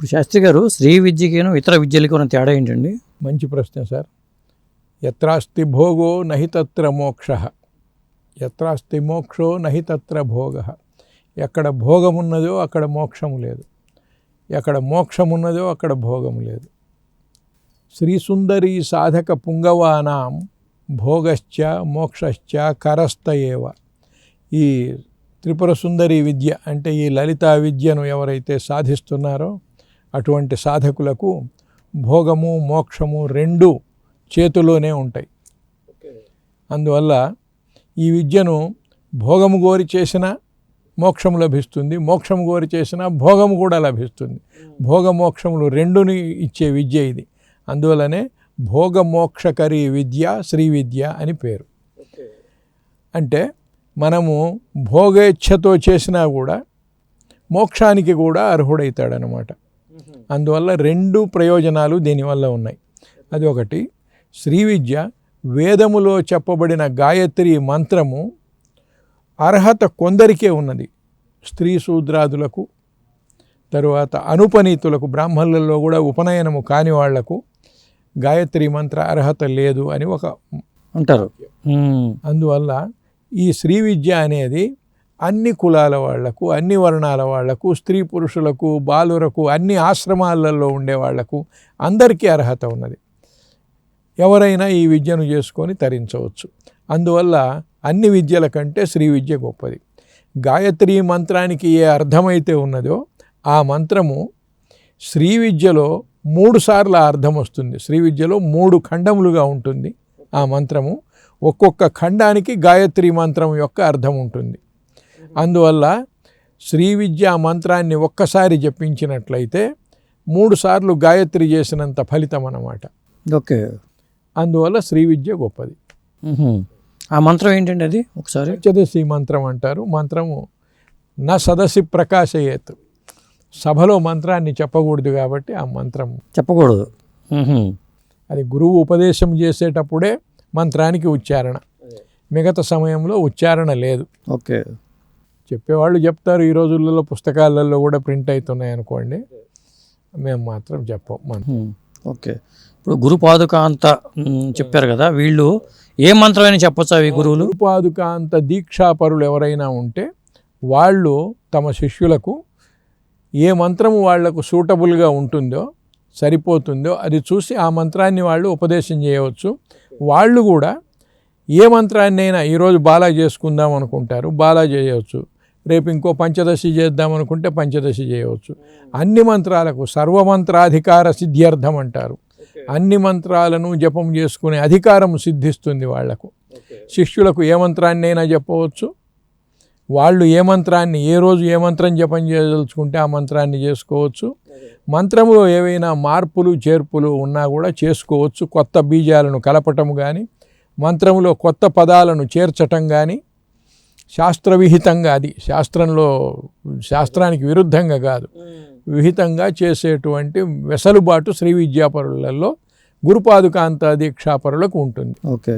ఇప్పుడు శాస్త్రి గారు స్త్రీ విద్యకేను ఇతర విద్యలకు ఉన్న తేడా ఏంటండి? మంచి ప్రశ్న సార్. ఎత్రాస్తి భోగో నహి తత్ర మోక్ష. ఎత్రాస్తి మోక్షో నహి తత్ర భోగ. ఎక్కడ భోగం ఉన్నదో అక్కడ మోక్షము లేదు. ఎక్కడ మోక్షం ఉన్నదో అక్కడ భోగం లేదు. శ్రీసుందరీ సాధక పుంగవానాం భోగశ్చ మోక్షశ్చ కరస్థ ఏవ. ఈ త్రిపుర సుందరి విద్య అంటే ఈ లలితా విద్యను ఎవరైతే సాధిస్తున్నారో అటువంటి సాధకులకు భోగము మోక్షము రెండు చేతిలోనే ఉంటాయి. అందువల్ల ఈ విద్యను భోగము గోరి చేసిన మోక్షము లభిస్తుంది మోక్షము గోరి చేసిన భోగము కూడా లభిస్తుంది. భోగమోక్షములు రెండుని ఇచ్చే విద్య ఇది. అందువలనే భోగమోక్షకరి విద్య శ్రీ విద్య అని పేరు. అంటే మనము భోగేచ్ఛతో చేసినా కూడా మోక్షానికి కూడా అర్హుడవుతాడనమాట అందువల్ల రెండు ప్రయోజనాలు దీనివల్ల ఉన్నాయి. అది ఒకటి శ్రీ విద్య వేదములో చెప్పబడిన గాయత్రి మంత్రము అర్హత కొందరికే ఉన్నది. స్త్రీ శూద్రాదులకు తరువాత అనుపనీతులకు బ్రాహ్మణులలో కూడా ఉపనయనము కాని వాళ్ళకు గాయత్రి మంత్ర అర్హత లేదు అని ఒక అంటారు. అందువల్ల ఈ శ్రీ విద్య అనేది అన్ని కులాల వాళ్ళకు అన్ని వర్ణాల వాళ్ళకు స్త్రీ పురుషులకు బాలురకు అన్ని ఆశ్రమాలలో ఉండే వాళ్ళకు అందరికీ అర్హత ఉన్నది. ఎవరైనా ఈ విద్యను చేసుకొని తరించవచ్చు. అందువల్ల అన్ని విద్యల కంటే శ్రీ విద్య గొప్పది. గాయత్రి మంత్రానికి ఏ అర్థమైతే ఉన్నదో ఆ మంత్రము శ్రీ విద్యలో మూడు సార్లు అర్థం వస్తుంది. శ్రీ విద్యలో మూడు ఖండములుగా ఉంటుంది ఆ మంత్రము. ఒక్కొక్క ఖండానికి గాయత్రి మంత్రం యొక్క అర్థం ఉంటుంది. అందువల్ల శ్రీ విద్య మంత్రాన్ని ఒక్కసారి జపించినట్లయితే మూడు సార్లు గాయత్రి చేసినంత ఫలితం అన్నమాట. ఓకే. అందువల్ల శ్రీ విద్య గొప్పది. ఆ మంత్రం ఏంటండి అది? ఒకసారి. పంచదశి మంత్రం అంటారు. మంత్రము నా సదసి ప్రకాశయేత్. సభలో మంత్రాన్ని చెప్పకూడదు కాబట్టి ఆ మంత్రం చెప్పకూడదు. అది గురువు ఉపదేశం చేసేటప్పుడే మంత్రానికి ఉచ్చారణ. మిగతా సమయంలో ఉచ్చారణ లేదు. ఓకే. చెప్పేవాళ్ళు చెప్తారు. ఈ రోజులలో పుస్తకాలలో కూడా ప్రింట్ అవుతున్నాయి అనుకోండి. మేము మాత్రం చెప్పం. మనం. ఓకే. ఇప్పుడు గురు పాదుకాంత ఉమ్, చెప్పారు కదా. వీళ్ళు ఏ మంత్రమైనా చెప్పొచ్చా ఈ గురువులు? గురుపాదుకాంత దీక్షాపరులు ఎవరైనా ఉంటే వాళ్ళు తమ శిష్యులకు ఏ మంత్రము వాళ్ళకు సూటబుల్గా ఉంటుందో సరిపోతుందో అది చూసి ఆ మంత్రాన్ని వాళ్ళు ఉపదేశం చేయవచ్చు. వాళ్ళు కూడా ఏ మంత్రాన్ని అయినా ఈరోజు బాలా చేసుకుందాం అనుకుంటారు. బాలా చేయవచ్చు. రేపు ఇంకో పంచదశి చేద్దాం అనుకుంటే పంచదశి చేయవచ్చు. అన్ని మంత్రాలకు సర్వమంత్రాధికార సిద్ధ్యర్థం అంటారు. అన్ని మంత్రాలను జపం చేసుకునే అధికారం సిద్ధిస్తుంది వాళ్ళకు. శిష్యులకు ఏ మంత్రాన్నైనా చెప్పవచ్చు వాళ్ళు ఏ మంత్రాన్ని ఏ రోజు ఏ మంత్రం జపం చేయదలుచుకుంటే ఆ మంత్రాన్ని చేసుకోవచ్చు. మంత్రములో ఏవైనా మార్పులు చేర్పులు ఉన్నా కూడా చేసుకోవచ్చు. కొత్త బీజాలను కలపటం కానీ మంత్రములో కొత్త పదాలను చేర్చటం కానీ శాస్త్రవిహితంగా అది శాస్త్రంలో శాస్త్రానికి విరుద్ధంగా కాదు. విహితంగా చేసేటువంటి వెసలుబాటు శ్రీ విద్యాపరులలో గురుపాదుకాంత దీక్షాపరులకు ఉంటుంది. ఓకే.